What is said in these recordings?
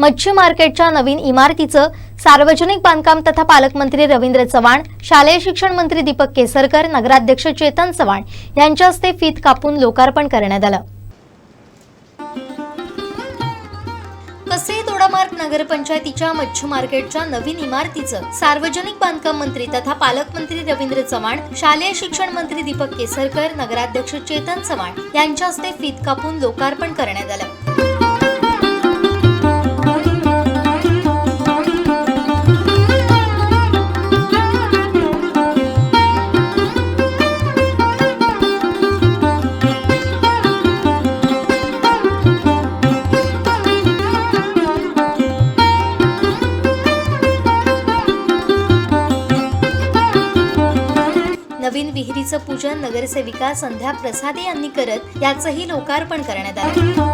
मच्छी मार्केटच्या नवीन इमारतीचं सार्वजनिक बांधकाम तथा पालकमंत्री रवींद्र चव्हाण शालेय शिक्षण मंत्री दीपक केसरकर नगराध्यक्ष चेतन चव्हाण यांच्या हस्ते फीत कापून लोकार्पण करण्यात आलं. कसे दोडामार्ग नगरपंचायतीच्या मच्छी मार्केटच्या नवीन इमारतीचं सार्वजनिक बांधकाम मंत्री तथा पालकमंत्री रवींद्र चव्हाण शालेय शिक्षण मंत्री दीपक केसरकर नगराध्यक्ष चेतन चव्हाण यांच्या हस्ते फीत कापून लोकार्पण करण्यात आलं. नवीन पूजन नगरसेविका संध्या प्रसादे यांनी करत याचंही लोकार्पण करण्यात आलं.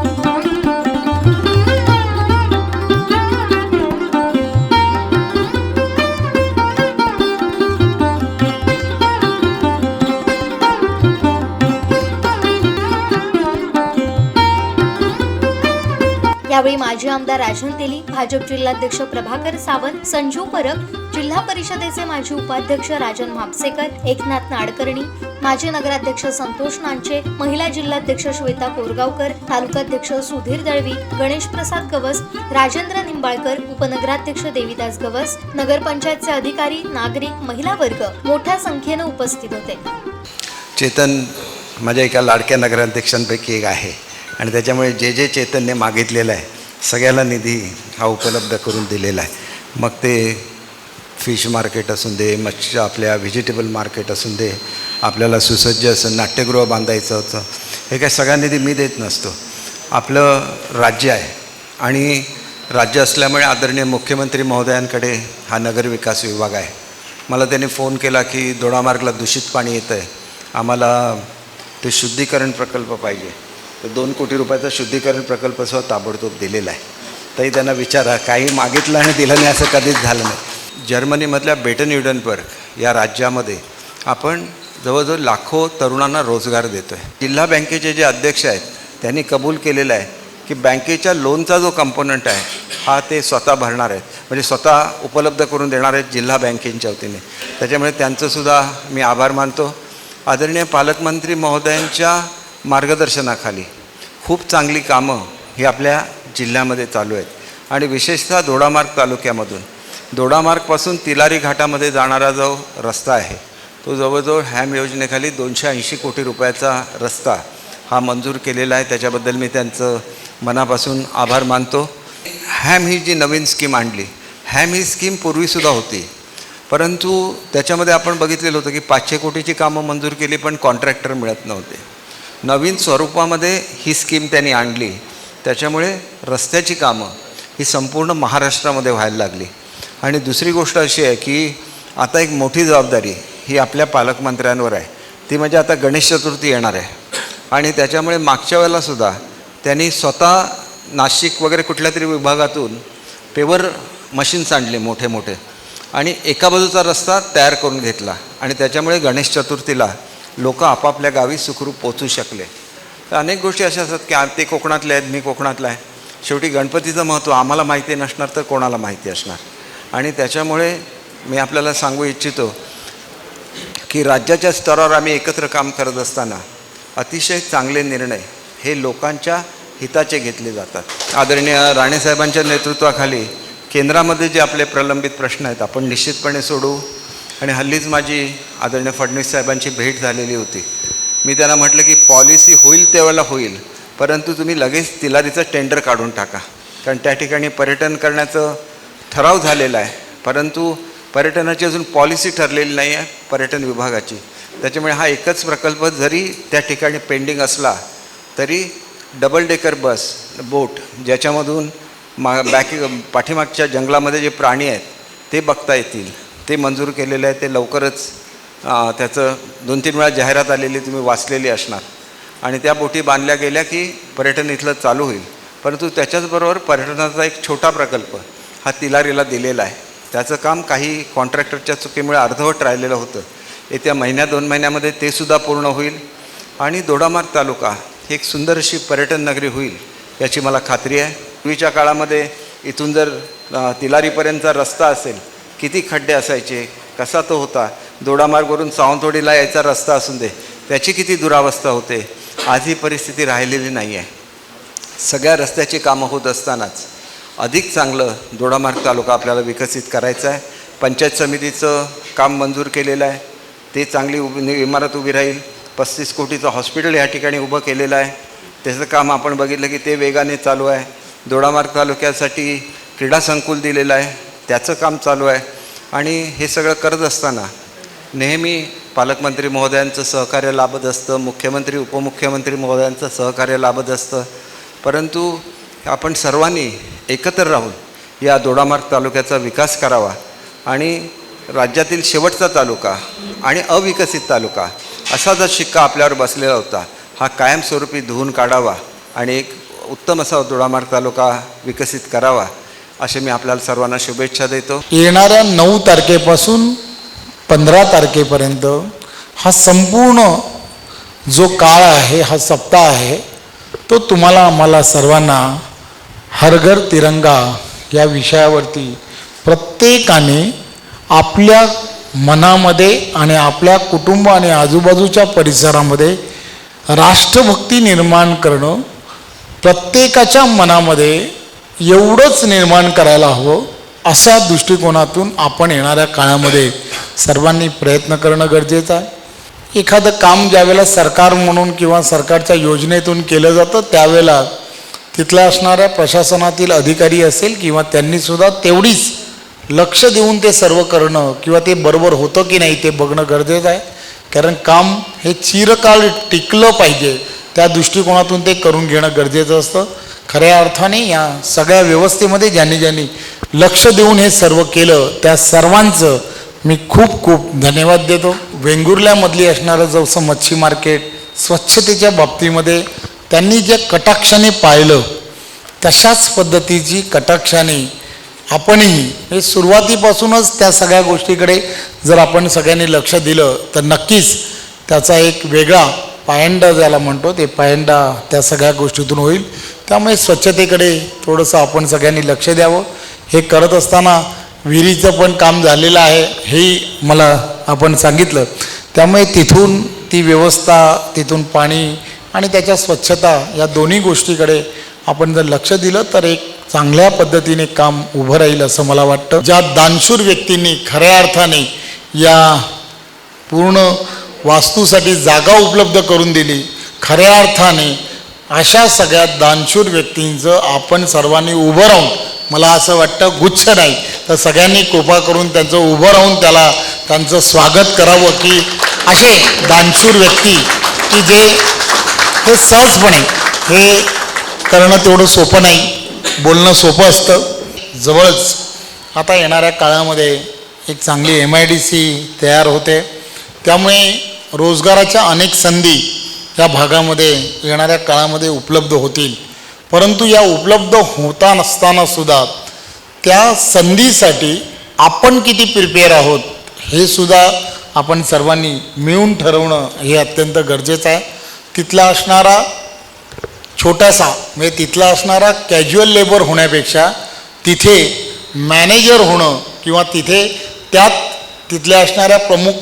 यावेळी माजी आमदार राजन तेली भाजप जिल्हाध्यक्ष प्रभाकर सावंत संजू परब जिल्हा परिषदेचे माजी उपाध्यक्ष राजन म्हापसेकर एकनाथ नाडकर्णी माजी नगराध्यक्ष संतोष नांचे महिला जिल्हाध्यक्ष श्वेता कोरगावकर तालुकाध्यक्ष सुधीर दळवी गणेश प्रसाद गवस राजेंद्र निंबाळकर उपनगराध्यक्ष देविदास गवस नगरपंचायतचे अधिकारी नागरिक महिला वर्ग मोठ्या संख्येनं उपस्थित होते. चेतन माझ्या एका लाडक्या नगराध्यक्षांपैकी एक आहे. आणि त्याच्यामुळे जे जे चैतन्य मागितलेलं आहे सगळ्याला निधी हा उपलब्ध करून दिलेला आहे. मग ते फिश मार्केट असून दे मच्छ आपल्या व्हेजिटेबल मार्केट असून दे आपल्याला सुसज्ज असं नाट्यगृह बांधायचं होतं. हे काय सगळा निधी मी देत नसतो. आपलं राज्य आहे आणि राज्य असल्यामुळे आदरणीय मुख्यमंत्री महोदयांकडे हा नगरविकास विभाग आहे. मला त्यांनी फोन केला की दोडामार्गला दूषित पाणी येतं आहे आम्हाला ते शुद्धीकरण प्रकल्प पाहिजे. तर दोन कोटी रुपयाचा शुद्धीकरण प्रकल्प सुद्धा ताबडतोब दिलेला आहे. तरी त्यांना विचारा काही मागितलं आणि दिलं नाही असं कधीच झालं नाही. जर्मनीमधल्या बेटन युडनबर्ग या राज्यामध्ये आपण जवळजवळ लाखो तरुणांना रोजगार देतो आहे जिल्हा बँकेचे जे अध्यक्ष आहेत त्यांनी कबूल केलेलं आहे की बँकेच्या लोनचा जो कंपोनंट आहे हा ते स्वतः भरणार आहेत. म्हणजे स्वतः उपलब्ध करून देणार आहेत जिल्हा बँकेच्या वतीने. त्याच्यामुळे त्यांचंसुद्धा मी आभार मानतो. आदरणीय पालकमंत्री महोदयांच्या मार्गदर्शनाखाली खूप चांगली कामं ही आपल्या जिल्ह्यामध्ये चालू आहेत. आणि विशेषतः दोडामार्ग तालुक्यामधून. दोडामार्गपासून तिलारी घाटामध्ये जाणारा जो रस्ता आहे तो जवळजवळ हॅम योजनेखाली दोनशे ऐंशी कोटी रुपयाचा रस्ता हा मंजूर केलेला आहे. त्याच्याबद्दल मी त्यांचं मनापासून आभार मानतो. हॅम ही जी नवीन स्कीम आणली हॅम ही स्कीम पूर्वीसुद्धा होती. परंतु त्याच्यामध्ये आपण बघितलेलं होतं की पाचशे कोटीची कामं मंजूर केली पण कॉन्ट्रॅक्टर मिळत नव्हते. नवीन स्वरूपामध्ये ही स्कीम त्यांनी आणली. त्याच्यामुळे रस्त्याची कामं ही संपूर्ण महाराष्ट्रामध्ये व्हायला लागली. आणि दुसरी गोष्ट अशी आहे की आता एक मोठी जबाबदारी ही आपल्या पालकमंत्र्यांवर आहे. ती म्हणजे आता गणेश चतुर्थी येणार आहे. आणि त्याच्यामुळे मागच्या वेळेलासुद्धा त्यांनी स्वतः नाशिक वगैरे कुठल्या तरी विभागातून पेवर मशीन्स आणले मोठे मोठे. आणि एका बाजूचा रस्ता तयार करून घेतला. आणि त्याच्यामुळे गणेश चतुर्थीला लोक आपापल्या गावी सुखरूप पोचू शकले. तर अनेक गोष्टी अशा असतात की ते कोकणातले आहेत मी कोकणातला आहे. शेवटी गणपतीचं महत्त्व आम्हाला माहिती नसणार तर कोणाला माहिती असणार? आणि त्याच्यामुळे मी आपल्याला सांगू इच्छितो की राज्याच्या स्तरावर आम्ही एकत्र काम करत असताना अतिशय चांगले निर्णय हे लोकांच्या हिताचे घेतले जातात. आदरणीय राणेसाहेबांच्या नेतृत्वाखाली केंद्रामध्ये जे आपले प्रलंबित प्रश्न आहेत आपण निश्चितपणे सोडू आणि हल्लीच माझी आदरणीय फडणवीस साहेबांची भेट झालेली होती. मी त्यांना म्हटलं की पॉलिसी होईल त्यावेळेला होईल परंतु तुम्ही लगेच तिलारीचं टेंडर काढून टाका. कारण त्या ठिकाणी पर्यटन करण्याचं ठराव झालेला आहे. परंतु पर्यटनाची अजून पॉलिसी ठरलेली नाही आहे पर्यटन विभागाची. त्याच्यामुळे हा एकच प्रकल्प जरी त्या ठिकाणी पेंडिंग असला तरी डबल डेकर बस बोट ज्याच्यामधून मा बॅक पाठीमागच्या जंगलामध्ये जे प्राणी आहेत ते बघता येतील. ते मंजूर केलेलं आहे ते लवकरच त्याचं दोन तीन वेळा जाहिरात आलेली तुम्ही वाचलेली असणार. आणि त्या बोटी बांधल्या गेल्या की पर्यटन इथलं चालू होईल. परंतु त्याच्याचबरोबर पर्यटनाचा एक छोटा प्रकल्प हा तिलारीला दिलेला आहे. त्याचं काम काही कॉन्ट्रॅक्टरच्या चुकीमुळे अर्धवट राहिलेलं होतं. येत्या महिन्या दोन महिन्यामध्ये ते सुद्धा पूर्ण होईल. आणि दोडामार्ग तालुका ही एक सुंदर अशी पर्यटन नगरी होईल याची मला खात्री आहे. पूर्वीच्या काळामध्ये इथून जर तिलारीपर्यंतचा रस्ता असेल किती खड्डे असायचे कसा तो होता? दोडामार्गवरून सावंतवाडीला यायचा रस्ता असून दे त्याची किती दुरावस्था होते? आज ही परिस्थिती राहिलेली नाही आहे सगळ्या रस्त्याची कामं होत असतानाच अधिक चांगलं दोडामार्ग तालुका आपल्याला विकसित करायचा आहे. पंचायत समितीचं काम मंजूर केलेलं आहे. ते चांगली उभी इमारत उभी राहील. पस्तीस कोटीचं हॉस्पिटल या ठिकाणी उभं केलेलं आहे. त्याचं काम आपण बघितलं की ते वेगाने चालू आहे. दोडामार्ग तालुक्यासाठी क्रीडा संकुल दिलेलं आहे. त्याचं काम चालू आहे. आणि हे सगळं करत असताना नेहमी पालकमंत्री महोदयांचं सहकार्य लाभत असतं मुख्यमंत्री उपमुख्यमंत्री महोदयांचं सहकार्य लाभत असतं. परंतु आपण सर्वांनी एकत्र राहून या दोडामार्ग तालुक्याचा विकास करावा आणि राज्यातील शेवटचा तालुका आणि अविकसित तालुका असा जर शिक्का आपल्यावर बसलेला होता हा कायमस्वरूपी धुवून काढावा आणि एक उत्तम असा दोडामार्ग तालुका विकसित करावा. असे मी आपल्याला सर्वांना शुभेच्छा देतो. येणाऱ्या नऊ तारखेपासून पंधरा तारखेपर्यंत हा संपूर्ण जो काळ आहे हा सप्ताह आहे तो तुम्हाला आम्हाला सर्वांना हरघर तिरंगा या विषयावरती प्रत्येकाने आपल्या मनामध्ये आणि आपल्या कुटुंब आणि आजूबाजूच्या परिसरामध्ये राष्ट्रभक्ती निर्माण करणं प्रत्येकाच्या मनामध्ये एवढंच निर्माण करायला हवं अशा दृष्टिकोनातून आपण येणाऱ्या काळामध्ये सर्वांनी प्रयत्न करणं गरजेचं आहे. एखादं काम ज्यावेळेला सरकार म्हणून किंवा सरकारच्या योजनेतून केलं जातं त्यावेळेला तिथल्या असणाऱ्या प्रशासनातील अधिकारी असेल किंवा त्यांनीसुद्धा तेवढीच लक्ष देऊन ते सर्व करणं किंवा ते बरोबर होतं की नाही ते बघणं गरजेचं आहे. कारण काम हे चिरकाळ टिकलं पाहिजे त्या दृष्टिकोनातून ते करून घेणं गरजेचं असतं. खऱ्या अर्थाने या सगळ्या व्यवस्थेमध्ये ज्यांनी ज्यांनी लक्ष देऊन हे सर्व केलं त्या सर्वांचं मी खूप खूप धन्यवाद देतो. वेंगुर्ल्यामधली असणारं जसं मच्छी मार्केट स्वच्छतेच्या बाबतीमध्ये त्यांनी ज्या कटाक्षाने पाहिलं तशाच पद्धतीची कटाक्षाने आपणही हे सुरुवातीपासूनच त्या सगळ्या गोष्टीकडे जर आपण सगळ्यांनी लक्ष दिलं तर नक्कीच त्याचा एक वेगळा पायंडा ज्याला म्हणतो ते पायंडा त्या सगळ्या गोष्टीतून होईल. त्यामुळे स्वच्छतेकडे थोडंसं आपण सगळ्यांनी लक्ष द्यावं. हे करत असताना विहिरीचं पण काम झालेलं आहे हेही मला आपण सांगितलं. त्यामुळे तिथून ती व्यवस्था तिथून पाणी आणि त्याच्या स्वच्छता या दोन्ही गोष्टीकडे आपण जर लक्ष दिलं तर एक चांगल्या पद्धतीने काम उभं राहील असं मला वाटतं. ज्या दानशूर व्यक्तींनी खऱ्या अर्थाने या पूर्ण वास्तूसाठी जागा उपलब्ध करून दिली. खऱ्या अर्थाने अशा सगळ्या दानशूर व्यक्तींचं आपण सर्वांनी उभं राहून मला असं वाटतं गुच्छ नाही. तर सगळ्यांनी कृपा करून त्यांचं उभं राहून त्याला त्यांचं स्वागत करावं की असे दानशूर व्यक्ती की जे हे सहजपणे हे करणं तेवढं सोपं नाही बोलणं सोपं असतं. जवळच आता येणाऱ्या काळामध्ये एक चांगली एम आय डी सी तयार होते. त्यामुळे रोजगाराच्या अनेक संधी या भागामध्ये येणाऱ्या काळामध्ये उपलब्ध होतील. परंतु या उपलब्ध होता नसताना सुद्धा त्या संधीसाठी आपण किती प्रिपेअर आहोत हे सुद्धा आपण सर्वांनी मिळून ठरवणं हे अत्यंत गरजेचं आहे. तिथला असणारा छोटासा म्हणजे तिथला असणारा कॅज्युअल लेबर होण्यापेक्षा तिथे मॅनेजर होणं किंवा तिथे त्यात तिथल्या असणाऱ्या प्रमुख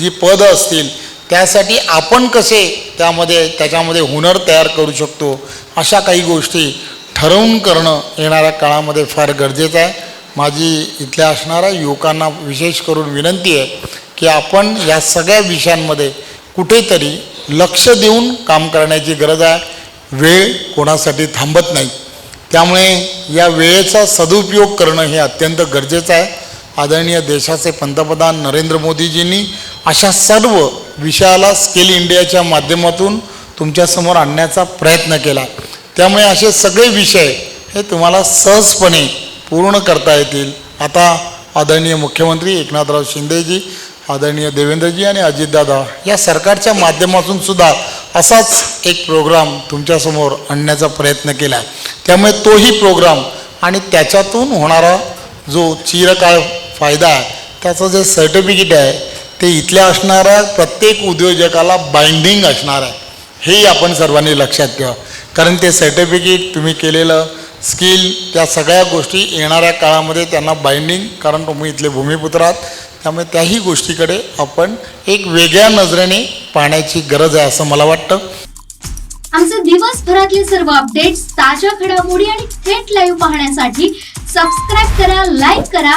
जी पदं असतील त्यासाठी आपण कसे त्यामध्ये त्याच्यामध्ये हुनर तयार करू शकतो अशा काही गोष्टी ठरवून करणं येणाऱ्या काळामध्ये फार गरजेचं आहे. माझी इथल्या असणाऱ्या युवकांना विशेष करून विनंती आहे की आपण या सगळ्या विषयांमध्ये कुठेतरी लक्ष देऊन काम करण्याची गरज आहे. वेळ कोणासाठी थांबत नाही. त्यामुळे या वेळेचा सदुपयोग करणं हे अत्यंत गरजेचं आहे. आदरणीय देशाचे पंतप्रधान नरेंद्र मोदीजींनी अशा सर्व विषयाला स्किल इंडियाच्या माध्यमातून तुमच्यासमोर आणण्याचा प्रयत्न केला. त्यामुळे असे सगळे विषय हे तुम्हाला सहजपणे पूर्ण करता येतील. आता आदरणीय मुख्यमंत्री एकनाथराव शिंदेजी आदरणीय देवेंद्रजी आणि अजितदादा या सरकारच्या माध्यमातून सुद्धा असाच एक प्रोग्राम तुमच्यासमोर आणण्याचा प्रयत्न केला. त्यामुळे तोही प्रोग्राम आणि त्याच्यातून होणारा जो चिरकाळ फायदा आहे त्याचं जे सर्टिफिकेट आहे ते इथल्या असणाऱ्या प्रत्येक उद्योजकाला बाइंडिंग असणार आहे हेही आपण सर्वांनी लक्षात ठेवा. कारण ते सर्टिफिकेट तुम्ही केलेलं स्किल त्या सगळ्या गोष्टी येणाऱ्या काळामध्ये त्यांना बाइंडिंग कारण तुम्ही इथले भूमिपुत्र आहात. त्यामुळे त्याही गोष्टीकडे आपण एक वेगळ्या नजरेने पाहण्याची गरज आहे असं मला वाटतं. आमचे दिवसभरातले सर्व अपडेट्स ताज्या घडामोडी आणि थेट लाईव्ह पाहण्यासाठी सबस्क्राईब करा लाईक करा